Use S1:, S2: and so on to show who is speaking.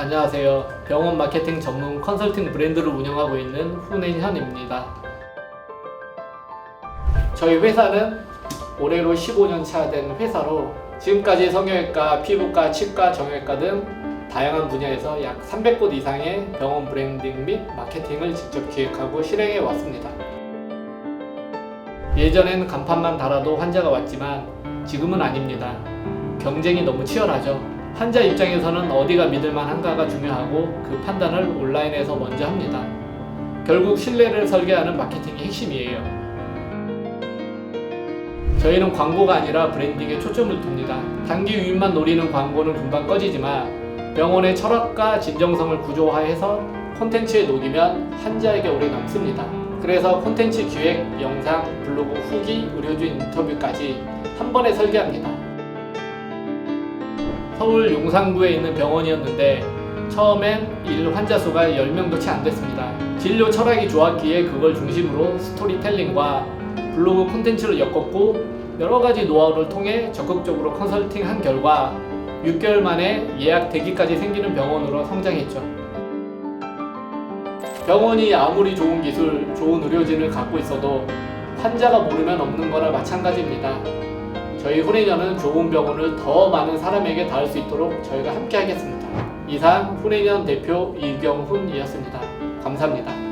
S1: 안녕하세요. 병원 마케팅 전문 컨설팅 브랜드를 운영하고 있는 훈행현입니다. 저희 회사는 올해로 15년 차 된 회사로 지금까지 성형외과, 피부과, 치과, 정형외과 등 다양한 분야에서 약 300곳 이상의 병원 브랜딩 및 마케팅을 직접 기획하고 실행해 왔습니다. 예전엔 간판만 달아도 환자가 왔지만 지금은 아닙니다. 경쟁이 너무 치열하죠. 환자 입장에서는 어디가 믿을만한가가 중요하고 그 판단을 온라인에서 먼저 합니다. 결국 신뢰를 설계하는 마케팅이 핵심이에요. 저희는 광고가 아니라 브랜딩에 초점을 둡니다. 단기 유입만 노리는 광고는 금방 꺼지지만 병원의 철학과 진정성을 구조화해서 콘텐츠에 녹이면 환자에게 오래 남습니다. 그래서 콘텐츠 기획, 영상, 블로그 후기, 의료진 인터뷰까지 한 번에 설계합니다. 서울 용산구에 있는 병원이었는데 처음엔 일 환자 수가 10명도 채 안 됐습니다. 진료 철학이 좋았기에 그걸 중심으로 스토리텔링과 블로그 콘텐츠를 엮었고 여러 가지 노하우를 통해 적극적으로 컨설팅한 결과 6개월 만에 예약 대기까지 생기는 병원으로 성장했죠. 병원이 아무리 좋은 기술, 좋은 의료진을 갖고 있어도 환자가 모르면 없는 거나 마찬가지입니다. 저희 후레년은 좋은 병원을 더 많은 사람에게 닿을 수 있도록 저희가 함께 하겠습니다. 이상 후레년 대표 이경훈이었습니다. 감사합니다.